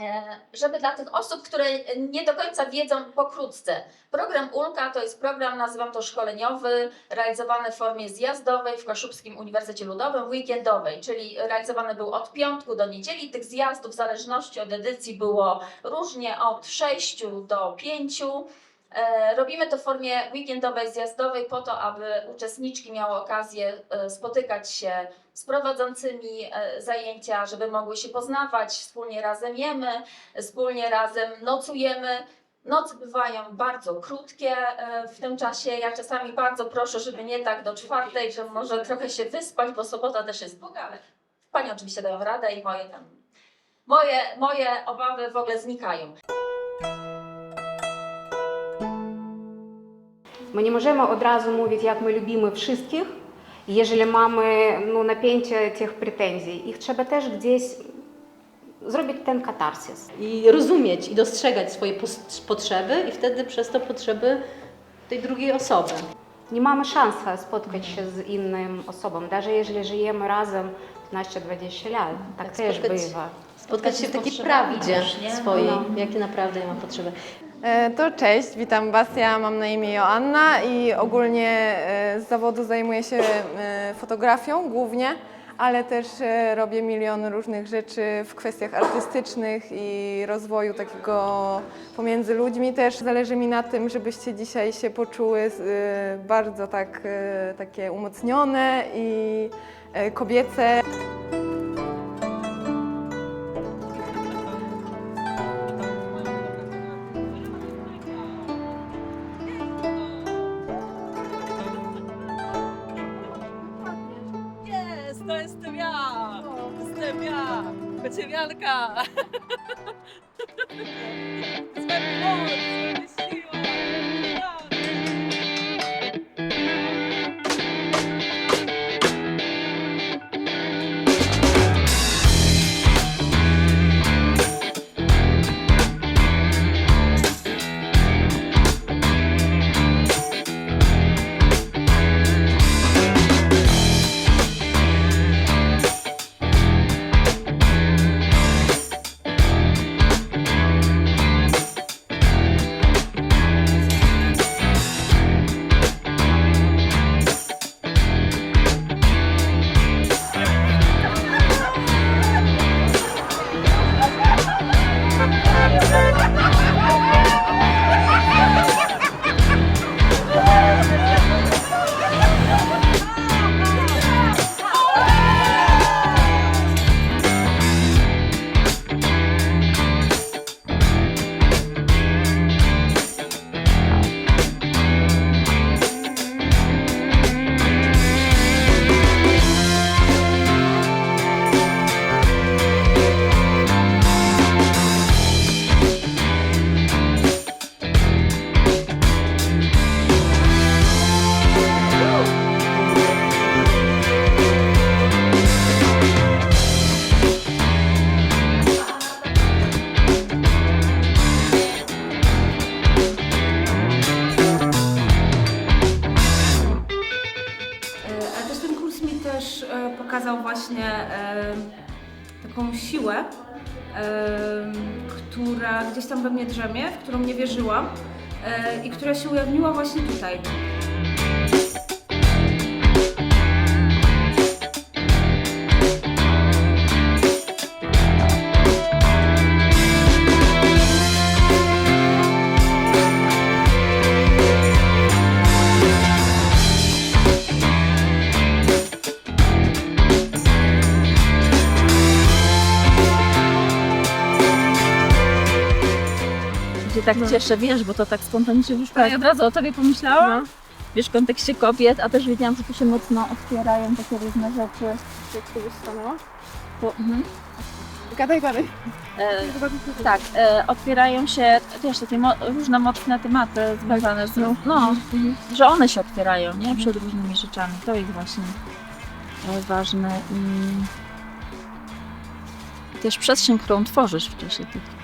E, żeby dla tych osób, które nie do końca wiedzą pokrótce. Program ULKA to jest program, nazywam to szkoleniowy, realizowany w formie zjazdowej w Kaszubskim Uniwersytecie Ludowym, weekendowej, czyli realizowany był od piątku do niedzieli. Tych zjazdów w zależności od edycji było różnie od 6 do 5. E, Robimy to w formie weekendowej, zjazdowej po to, aby uczestniczki miały okazję e, spotykać się z prowadzącymi e, zajęcia, żeby mogły się poznawać, wspólnie razem jemy, wspólnie razem nocujemy. Nocy bywają bardzo krótkie w tym czasie. Ja czasami bardzo proszę, żeby nie tak do czwartej, żeby może trochę się wyspać, bo sobota też jest długa, ale Pani oczywiście dają radę i moje tam, moje, moje obawy w ogóle znikają. My nie możemy od razu mówić, jak my lubimy wszystkich, jeżeli mamy no, napięcie tych pretensji. Ich trzeba też gdzieś zrobić ten katarsis. I rozumieć i dostrzegać swoje pos- potrzeby i wtedy przez to potrzeby tej drugiej osoby. Nie mamy szansy spotkać się z inną osobą, даже jeżeli żyjemy razem 15-20 lat. Tak, Tak, też spotkać- bywa. Spotkać się w z takiej potrzebami prawdzie też, nie? swojej, No. jakie naprawdę ja mam potrzeby. E, To cześć, witam Was. Ja mam na imię Joanna i ogólnie e, z zawodu zajmuję się e, fotografią głównie, ale też robię milion różnych rzeczy w kwestiach artystycznych i rozwoju takiego pomiędzy ludźmi też. Zależy mi na tym, żebyście dzisiaj się poczuły bardzo tak, takie umocnione i kobiece. 啊。哈 drzemie, w którą nie wierzyłam e, i która się ujawniła właśnie tutaj. Się tak cieszę, wiesz, bo to tak spontanicznie wyszło. Ja od razu o tobie pomyślałam. Wiesz, w kontekście kobiet, a też wiedziałam, że tu się mocno otwierają takie różne rzeczy. Jak tu stanęła? To, mhm. Gadaj, gadaj. e, tak, e, otwierają się też takie mo- różne mocne tematy związane z no, że one się otwierają, nie? Przed różnymi rzeczami. To jest właśnie ważne i też przestrzeń, którą tworzysz w czasie tych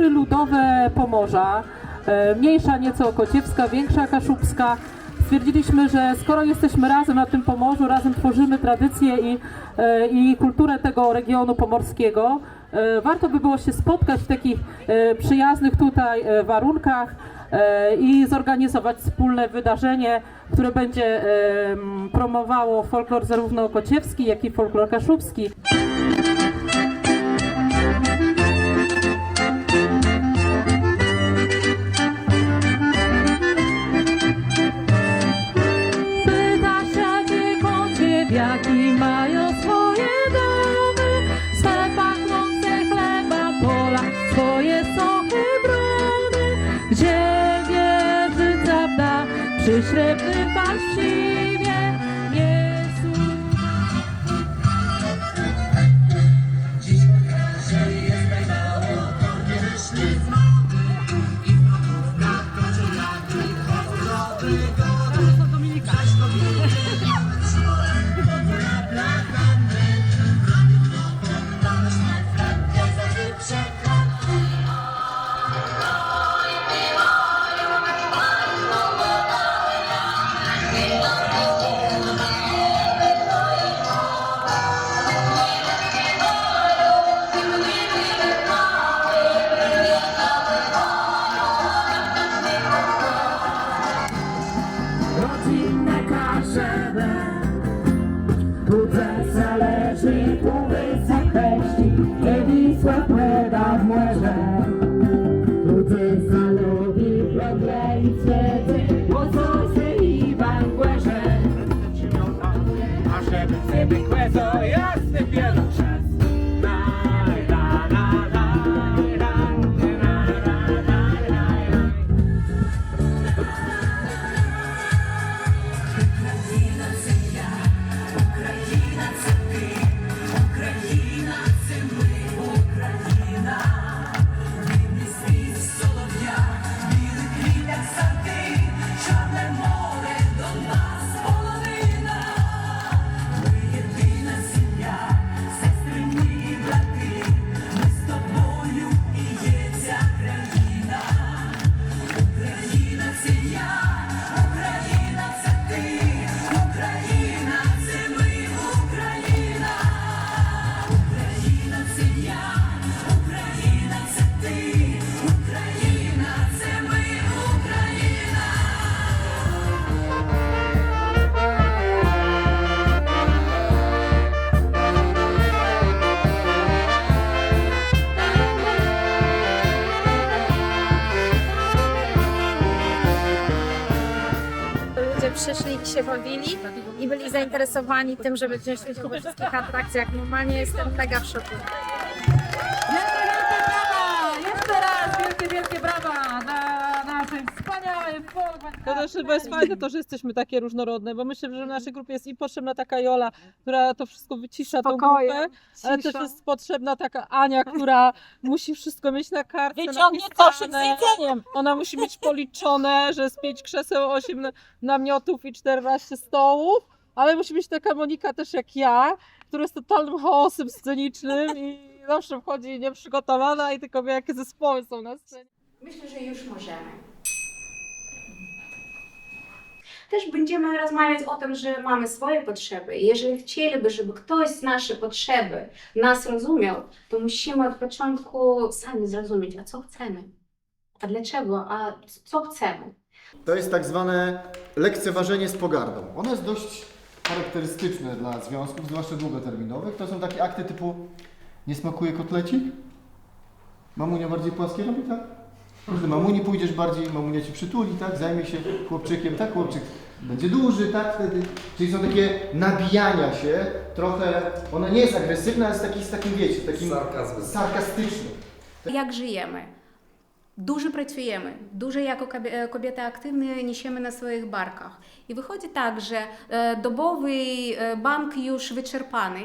kultury ludowe Pomorza, e, mniejsza nieco Okociewska, większa Kaszubska. Stwierdziliśmy, że skoro jesteśmy razem na tym Pomorzu, razem tworzymy tradycję i, e, i kulturę tego regionu pomorskiego, e, warto by było się spotkać w takich przyjaznych tutaj warunkach i zorganizować wspólne wydarzenie, które będzie promowało folklor zarówno okociewski, jak i folklor kaszubski. Zainteresowani tym, żeby wziąć udział we wszystkich atrakcjach. Normalnie jestem mega w szoku. Wielkie, wielkie brawa! Jeszcze raz wielkie, wielkie brawa dla naszej wspaniałej To też chyba jest fajne to, że jesteśmy takie różnorodne, bo myślę, że w naszej grupie jest i potrzebna taka Jola, która to wszystko wycisza tą Spokojem, grupę, ale też jest potrzebna taka Ania, która musi wszystko mieć na kartce Wyciągnie koszyk z napisane. jedzeniem. Ona musi mieć policzone, że jest 5 krzeseł, 8 namiotów i 14 stołów, ale musi być taka Monika też jak ja, która jest totalnym chaosem scenicznym i zawsze wchodzi nieprzygotowana i tylko wie jakie zespoły są na scenie. Myślę, że już możemy. Też będziemy rozmawiać o tym, że mamy swoje potrzeby. Jeżeli chcieliby, żeby ktoś z naszych potrzeby nas rozumiał, to musimy od początku sami zrozumieć, a co chcemy, a dlaczego, a co chcemy. To jest tak zwane lekceważenie z pogardą. Ono jest dość charakterystyczne dla związków, zwłaszcza długoterminowych. To są takie akty typu nie smakuje kotlecik? Mamunia bardziej płaskie robi, tak? Mamuni pójdziesz bardziej, mamunia ci przytuli, tak? Zajmie się chłopczykiem, tak? Chłopczyk będzie duży, tak? Wtedy. Czyli są takie nabijania się, trochę, ona nie jest agresywna, ale jest taki, z takim, wiecie, takim sarkastycznym. Jak żyjemy? Dużo pracujemy, dużo jako kobie- kobiety aktywne niesiemy na swoich barkach. I wychodzi tak, że e, dobowy e, bank już wyczerpany.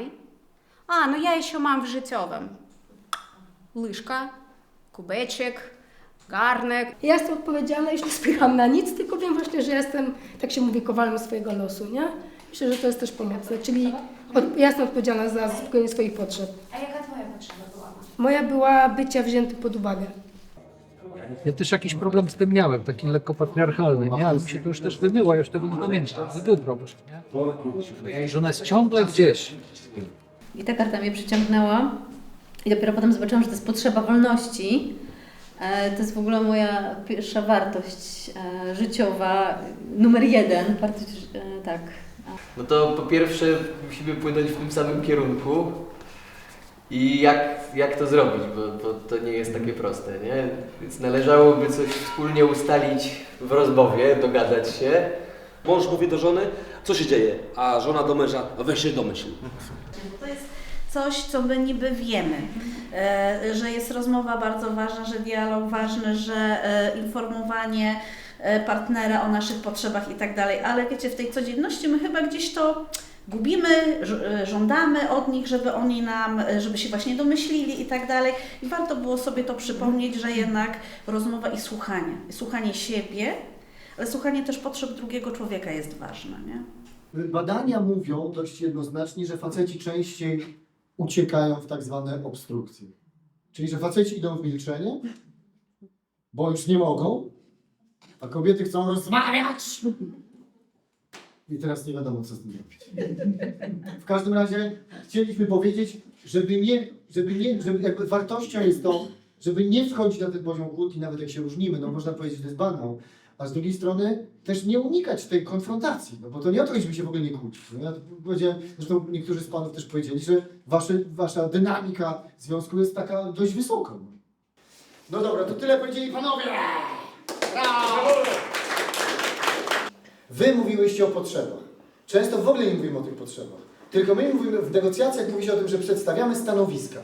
A, no ja jeszcze mam w życiowym. Łyżka, kubeczek, garnek. Ja jestem odpowiedzialna, już nie spycham na nic, tylko wiem właśnie, że jestem, tak się mówi, kowalem swojego losu, nie? Myślę, że to jest też pomocne, czyli od, ja jestem odpowiedzialna za zaspokojenie swoich potrzeb. A jaka twoja potrzeba była? Moja była bycia wzięty pod uwagę. Ja też jakiś problem z tym miałem, taki lekko patriarchalny, nie? Ale mi się to już też wymyło, ja już tego nie pamiętam. To był problem, nie? I że ona jest ciągle gdzieś. I ta karta mnie przyciągnęła. I dopiero potem zobaczyłam, że to jest potrzeba wolności. E, To jest w ogóle moja pierwsza wartość e, życiowa, numer jeden. Wartość, e, tak. No to po pierwsze musimy płynąć w tym samym kierunku i jak, jak to zrobić, bo, bo to nie jest takie proste, nie? Więc należałoby coś wspólnie ustalić w rozmowie, dogadać się. Mąż mówi do żony, co się dzieje, a żona do męża, "A weź się domyśl. To jest coś, co my niby wiemy, e, że jest rozmowa bardzo ważna, że dialog ważny, że e, informowanie e, partnera o naszych potrzebach i tak dalej, ale wiecie, w tej codzienności my chyba gdzieś to gubimy, e, żądamy od nich, żeby oni nam, e, żeby się właśnie domyślili i tak dalej. I warto było sobie to przypomnieć, że jednak rozmowa i słuchanie, słuchanie siebie, ale słuchanie też potrzeb drugiego człowieka jest ważne, nie? Badania mówią dość jednoznacznie, że faceci częściej uciekają w tak zwane obstrukcje. Czyli, że faceci idą w milczenie, bo już nie mogą, a kobiety chcą rozmawiać. I teraz nie wiadomo, co z tym robić. W każdym razie chcieliśmy powiedzieć, żeby nie, żeby nie, żeby jakby wartością jest to, żeby nie wchodzić na ten poziom kłótni, nawet jak się różnimy, no można powiedzieć, że to jest banał, a z drugiej strony też nie unikać tej konfrontacji, no bo to nie o to, żeby się w ogóle nie kłócić. No ja powiedziałem, zresztą niektórzy z panów też powiedzieli, że wasze, wasza dynamika związku jest taka dość wysoka. No dobra, to tyle powiedzieli panowie! Brawo! Wy mówiłyście o potrzebach. Często w ogóle nie mówimy o tych potrzebach. Tylko my mówimy, w negocjacjach mówi się o tym, że przedstawiamy stanowiska.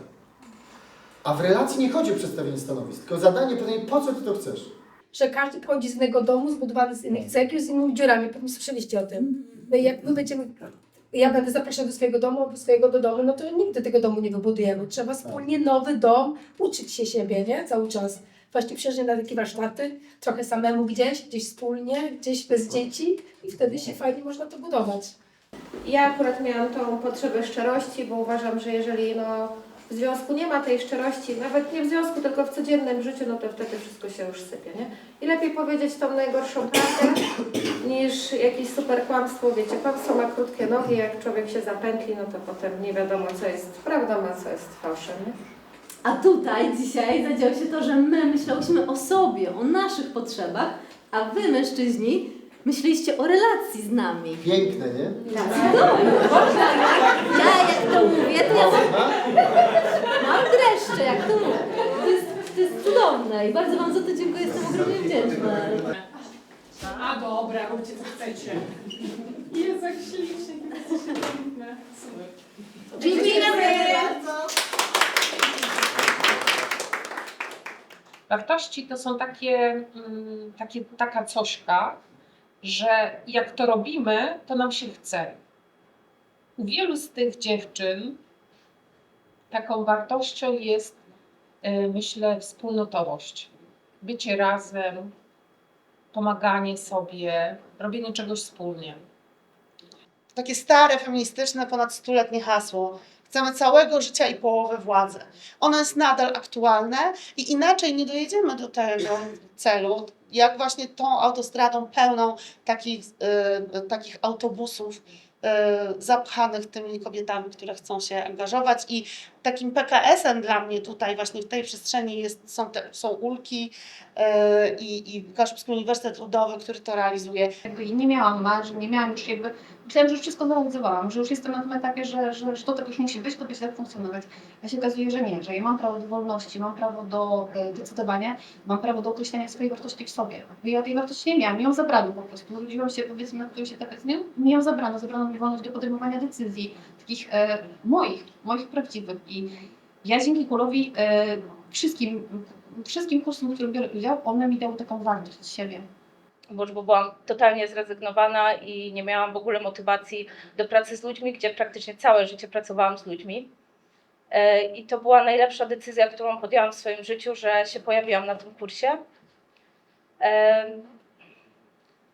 A w relacji nie chodzi o przedstawienie stanowisk, tylko zadanie pytanie, po co ty to chcesz? Że każdy pochodzi z innego domu, zbudowany z innych cegieł, z innymi dziurami. Pewnie słyszeliście o tym. My jak my będziemy, ja będę zapraszał do swojego domu, do swojego do domu, no to nigdy tego domu nie wybudujemy. Trzeba wspólnie nowy dom, uczyć się siebie, nie? Cały czas. Właśnie przyjeżdżać na takie warsztaty, trochę samemu gdzieś, gdzieś wspólnie, gdzieś bez dzieci i wtedy się fajnie można to budować. Ja akurat miałam tą potrzebę szczerości, bo uważam, że jeżeli no, w związku nie ma tej szczerości, nawet nie w związku, tylko w codziennym życiu, no to wtedy wszystko się już sypie, nie? I lepiej powiedzieć tą najgorszą prawdę, niż jakieś super kłamstwo. Wiecie, kłamstwo ma krótkie nogi, jak człowiek się zapętli, no to potem nie wiadomo, co jest prawdą, a co jest fałszem, nie? A tutaj dzisiaj zadziało się to, że my myślałyśmy o sobie, o naszych potrzebach, a wy mężczyźni myśleliście o relacji z nami. Piękne, nie? Ja jak to mówię, to ja mam, mam dreszcze, jak to mówię. To jest, to jest cudowne i bardzo Wam za to dziękuję, jestem ogromnie wdzięczna. A dobra, róbcie co chcecie. Jest jak ślicznie, jesteście piękne. Dziękujemy bardzo. Wartości to są takie, mm, takie, taka cośka, że jak to robimy, to nam się chce. U wielu z tych dziewczyn taką wartością jest, y, myślę, wspólnotowość. Bycie razem, pomaganie sobie, robienie czegoś wspólnie. takie stare, feministyczne, ponad stuletnie hasło. Chcemy całego życia i połowy władzy. Ono jest nadal aktualne i inaczej nie dojedziemy do tego celu, jak właśnie tą autostradą pełną takich, y, takich autobusów y, zapchanych tymi kobietami, które chcą się angażować i takim PKS-em dla mnie tutaj właśnie w tej przestrzeni jest, są, te, są ulki y, i, i Kaszubski Uniwersytet Ludowy, który to realizuje. nie miałam marzeń, nie miałam już jakby, myślałam, że już wszystko zrealizowałam, że już jestem na tym etapie, że, że, że to tak już musi być, to będzie tak funkcjonować. A się okazuje, że nie, że ja mam prawo do wolności, mam prawo do e, decydowania, mam prawo do określenia swojej wartości w sobie. Ja tej wartości nie miałam, mi ją zabrano po prostu. Urodziłam się powiedzmy na którymś etapie, nie, mi ją zabrano, zabrano mi wolność do podejmowania decyzji, takich e, moich, moich prawdziwych. I ja dzięki Kulowi e, wszystkim, wszystkim kursom, w którym biorę udział, one mi dały taką wartość siebie. Bo byłam totalnie zrezygnowana i nie miałam w ogóle motywacji do pracy z ludźmi, gdzie praktycznie całe życie pracowałam z ludźmi. E, I to była najlepsza decyzja, którą podjęłam w swoim życiu, że się pojawiłam na tym kursie. E,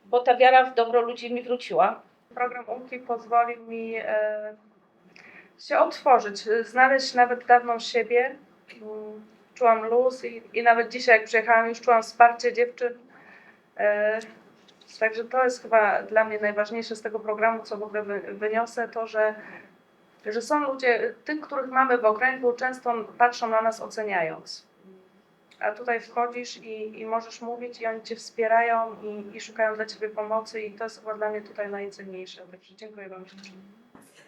Bo ta wiara w dobro ludzi mi wróciła. Program UMKI pozwolił mi e, się otworzyć, znaleźć nawet dawną siebie mm, czułam luz i, i nawet dzisiaj jak przyjechałam już czułam wsparcie dziewczyn. E, Także to jest chyba dla mnie najważniejsze z tego programu, co w ogóle wy, wyniosę, to, że, że są ludzie, tych, których mamy w okręgu, często patrzą na nas oceniając. A tutaj wchodzisz i, i możesz mówić i oni Cię wspierają i, i szukają dla Ciebie pomocy i to jest chyba dla mnie tutaj najcenniejsze. Także dziękuję Wam.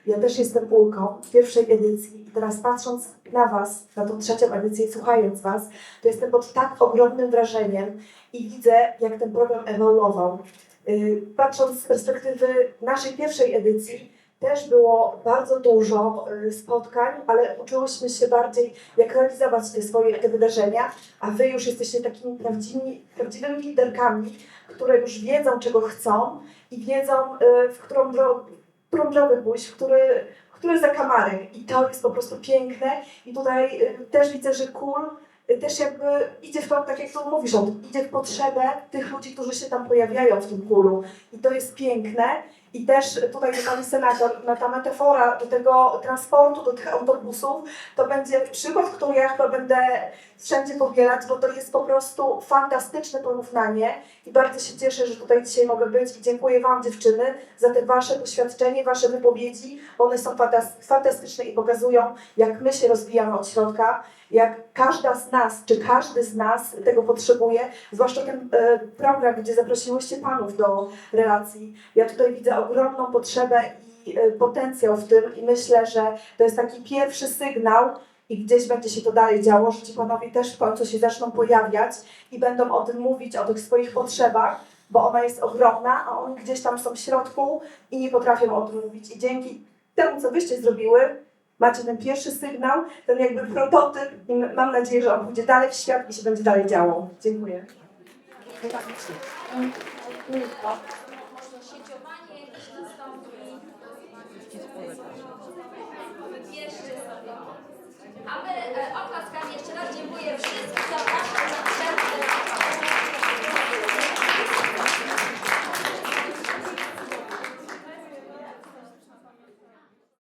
Ja też jestem Ulką pierwszej edycji i teraz patrząc na Was, na tą trzecią edycję i słuchając Was, to jestem pod tak ogromnym wrażeniem i widzę, jak ten program ewoluował. Yy, Patrząc z perspektywy naszej pierwszej edycji, też było bardzo dużo yy, spotkań, ale uczyłyśmy się bardziej, jak realizować te swoje te wydarzenia, a Wy już jesteście takimi prawdziwymi, prawdziwymi liderkami, które już wiedzą, czego chcą i wiedzą, yy, w którą pójść, w który, który zakamarek. I to jest po prostu piękne. I tutaj y, też widzę, że kul y, też jakby idzie w to, tak jak tu mówisz, on idzie w potrzebę tych ludzi, którzy się tam pojawiają w tym kulu. I to jest piękne. I też tutaj pani senator, ta metafora do tego transportu, do tych autobusów, to będzie przykład, który ja chyba będę wszędzie powielać, bo to jest po prostu fantastyczne porównanie i bardzo się cieszę, że tutaj dzisiaj mogę być i dziękuję Wam dziewczyny za te Wasze doświadczenie, Wasze wypowiedzi, bo one są fantas- fantastyczne i pokazują, jak my się rozwijamy od środka, jak każda z nas, czy każdy z nas tego potrzebuje, zwłaszcza ten e, program, gdzie zaprosiłyście Panów do relacji. Ja tutaj widzę ogromną potrzebę i e, potencjał w tym i myślę, że to jest taki pierwszy sygnał, i gdzieś będzie się to dalej działo, że ci panowie też w końcu się zaczną pojawiać i będą o tym mówić, o tych swoich potrzebach, bo ona jest ogromna, a oni gdzieś tam są w środku i nie potrafią o tym mówić. I dzięki temu, co wyście zrobiły, macie ten pierwszy sygnał, ten jakby prototyp i mam nadzieję, że on pójdzie dalej w świat i się będzie dalej działo. Dziękuję.